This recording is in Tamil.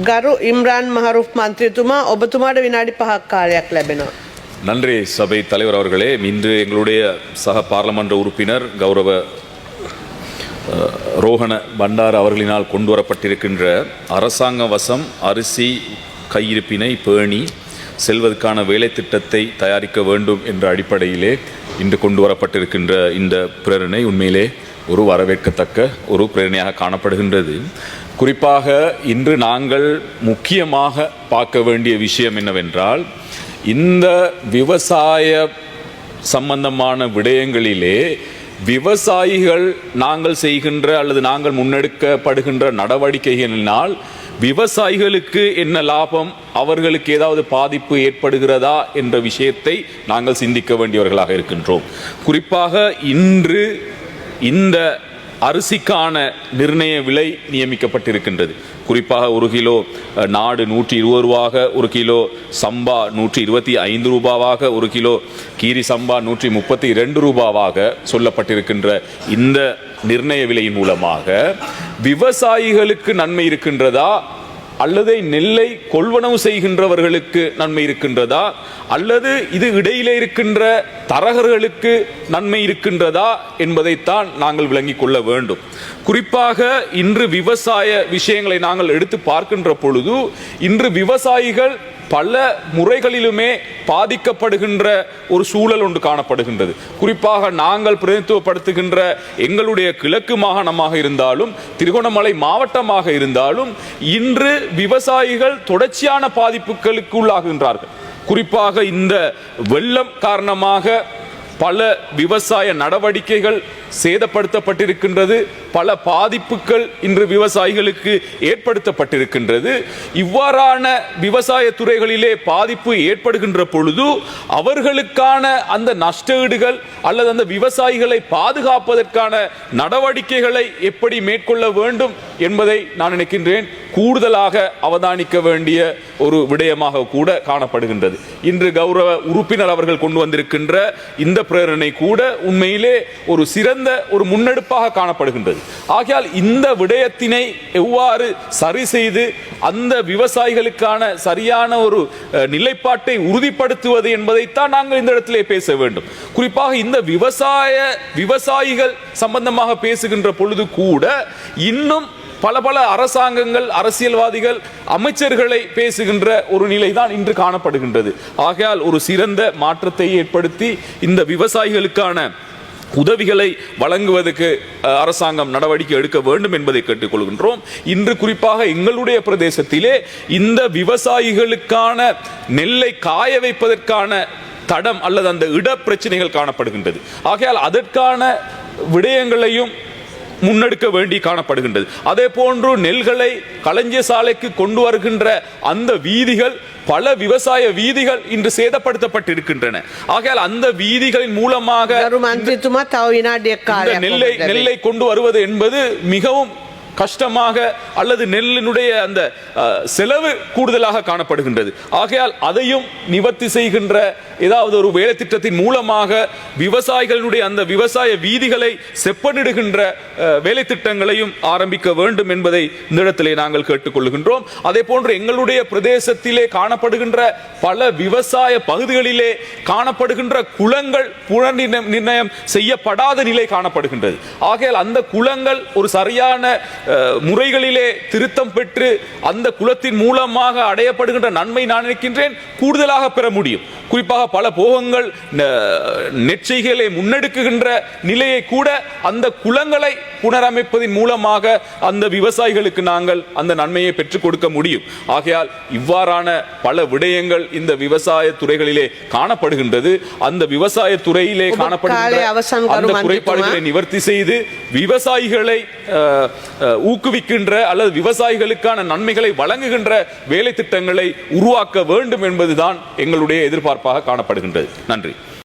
ගරු ඉම්රාන් මහරුෆ් මන්ත්‍රතුමා ඔබතුමාට විනාඩි පහක් කාලයක් ලැබෙනවා. நன்றி சபை தலைவர் அவர்களே இன்று எங்களுடைய சக பார்லமன்ற உறுப்பினர் கௌரவ அஹ், ரோஹண பண்டார் அவர்களினால் கொண்டு வரப்பட்டிருக்கின்ற அரசாங்க வசம் அரிசி கையிருப்பினை பேணி செல்வதற்கான வேலை திட்டத்தை தயாரிக்க வேண்டும் என்ற அடிப்படையிலே இன்று கொண்டு வரப்பட்டிருக்கின்ற இந்த பிரேரணை உண்மையிலே ஒரு வரவேற்கத்தக்க ஒரு பிரேரணையாக காணப்படுகின்றது. குறிப்பாக இன்று நாங்கள் முக்கியமாக பார்க்க வேண்டிய விஷயம் என்னவென்றால் இந்த விவசாய சம்பந்தமான விடயங்களிலே விவசாயிகள் நாங்கள் செய்கின்ற அல்லது நாங்கள் முன்னெடுக்கப்படுகின்ற நடவடிக்கைகளினால் விவசாயிகளுக்கு என்ன லாபம் அவர்களுக்கு ஏதாவது பாதிப்பு ஏற்படுகிறதா என்ற விஷயத்தை நாங்கள் சிந்திக்க வேண்டியவர்களாக இருக்கின்றோம். குறிப்பாக இன்று இந்த அரிசிக்கான நிர்ணய விலை நியமிக்கப்பட்டிருக்கின்றது. குறிப்பாக ஒரு கிலோ நாடு நூற்றி இருபது ரூபாக ஒரு கிலோ சம்பா நூற்றி இருபத்தி ஐந்து ரூபாவாக ஒரு கிலோ கீரி சம்பா நூற்றி முப்பத்தி ரெண்டு ரூபாவாக சொல்லப்பட்டிருக்கின்ற இந்த நிர்ணய விலையின் மூலமாக விவசாயிகளுக்கு நன்மை இருக்கின்றதா? அல்லது நெல்லை கொள்வனவு செய்கின்றவர்களுக்கு நன்மை இருக்கின்றதா? அல்லது இது இடையிலே இருக்கின்ற தரகர்களுக்கு நன்மை இருக்கின்றதா? என்பதைத்தான் நாங்கள் விளங்கிக் கொள்ள வேண்டும். குறிப்பாக இன்று விவசாய விஷயங்களை நாங்கள் எடுத்து பார்க்கின்ற பொழுது இன்று விவசாயிகள் பல முறைகளிலுமே பாதிக்கப்படுகின்ற ஒரு சூழல் ஒன்று காணப்படுகின்றது. குறிப்பாக நாங்கள் பிரதித்துவப்படுத்துகின்ற எங்களுடைய கிழக்கு மாகாணமாக இருந்தாலும் திருகோணமலை மாவட்டமாக இருந்தாலும் இன்று விவசாயிகள் தொடர்ச்சியான பாதிப்புகளுக்கு உள்ளாகின்றார்கள். குறிப்பாக இந்த வெள்ளம் காரணமாக பல விவசாய நடவடிக்கைகள் சேதப்படுத்தப்பட்டிருக்கின்றது. பல பாதிப்புகள் இன்று விவசாயிகளுக்கு ஏற்படுத்தப்பட்டிருக்கின்றது. இவ்வாறான விவசாய துறைகளிலே பாதிப்பு ஏற்படுகின்ற பொழுது அவர்களுக்கான அந்த நஷ்டஈடுகள் அல்லது அந்த விவசாயிகளை பாதுகாப்பதற்கான நடவடிக்கைகளை எப்படி மேற்கொள்ள வேண்டும் என்பதை நான் நினைக்கின்றேன். கூடுதலாக அவதானிக்க வேண்டிய ஒரு விடயமாக கூட காணப்படுகின்றது. இன்று கௌரவ உறுப்பினர் அவர்கள் கொண்டு வந்திருக்கின்ற இந்த பிரேரணை கூட உண்மையிலே ஒரு சிறந்த ஒரு முன்னெடுப்பாக காணப்படுகின்றது. ஆகையால் இந்த விடயத்தினை எவ்வாறு சரி செய்து அந்த விவசாயிகளுக்கான சரியான ஒரு நிலைப்பாட்டை உறுதிப்படுத்துவது என்பதைத்தான் நாங்கள் இந்த இடத்திலே பேச வேண்டும். குறிப்பாக இந்த விவசாய விவசாயிகள் சம்பந்தமாக பேசுகின்ற பொழுது கூட இன்னும் பல பல அரசாங்கங்கள் அரசியல்வாதிகள் அமைச்சர்களை பேசுகின்ற ஒரு நிலைதான் இன்று காணப்படுகின்றது. ஆகையால் ஒரு சிறந்த மாற்றத்தை ஏற்படுத்தி இந்த விவசாயிகளுக்கான உதவிகளை வழங்குவதற்கு அரசாங்கம் நடவடிக்கை எடுக்க வேண்டும் என்பதை கேட்டுக்கொள்கின்றோம். இன்று குறிப்பாக எங்களுடைய பிரதேசத்திலே இந்த விவசாயிகளுக்கான நெல்லை காய வைப்பதற்கான தடம் அல்லது அந்த இட பிரச்சனைகள் காணப்படுகின்றது. ஆகையால் அதற்கான விடயங்களையும் முன்னெடுக்க வேண்டி காணப்படுகின்றது. அதே போன்று நெல்களை களஞ்சிய சாலைக்கு கொண்டு வருகின்ற அந்த வீதிகள் பல விவசாய வீதிகள் இன்று சேதப்படுத்தப்பட்டிருக்கின்றன. ஆகையால் அந்த வீதிகளின் மூலமாக நெல்லை நெல்லை கொண்டு வருவது என்பது மிகவும் கஷ்டமாக அல்லது நெல்லினுடைய அந்த செலவு கூடுதலாக காணப்படுகின்றது. ஆகையால் அதையும் நிவர்த்தி செய்கின்ற ஏதாவது ஒரு வேலை திட்டத்தின் மூலமாக விவசாயிகளுடைய அந்த விவசாய வீதிகளை செப்பனிடுகின்ற வேலை திட்டங்களையும் ஆரம்பிக்க வேண்டும் என்பதை இந்த இடத்திலே நாங்கள் கேட்டுக்கொள்கின்றோம். அதே போன்று எங்களுடைய பிரதேசத்திலே காணப்படுகின்ற பல விவசாய பகுதிகளிலே காணப்படுகின்ற குளங்கள் புனர் நிர்ணயம் செய்யப்படாத நிலை காணப்படுகின்றது. ஆகையால் அந்த குளங்கள் ஒரு சரியான முறைகளிலே திருத்தம் பெற்று அந்த குலத்தின் மூலமாக அடையப்படுகின்ற நன்மை நான் நினைக்கின்றேன். கூடுதலாக பெற முடியும். குறிப்பாக பல போகங்கள் நெற்செய்களை முன்னெடுக்குகின்ற நிலையை கூட அந்த குளங்களை புனரமைப்பதன் மூலமாக அந்த விவசாயிகளுக்கு நாங்கள் அந்த நன்மையை பெற்றுக் கொடுக்க முடியும். ஆகையால் இவ்வாறான பல விடயங்கள் இந்த விவசாய துறைகளிலே காணப்படுகின்றது. அந்த விவசாய துறையிலே காணப்படுகின்ற அந்த குறைபாடுகளை நிவர்த்தி செய்து விவசாயிகளை ஊக்குவிக்கின்ற அல்லது விவசாயிகளுக்கான நன்மைகளை வழங்குகின்ற வேலை திட்டங்களை உருவாக்க வேண்டும் என்பதுதான் எங்களுடைய எதிர்பார்ப்பு. எதிர்பார்ப்பாக காணப்படுகின்றது. நன்றி.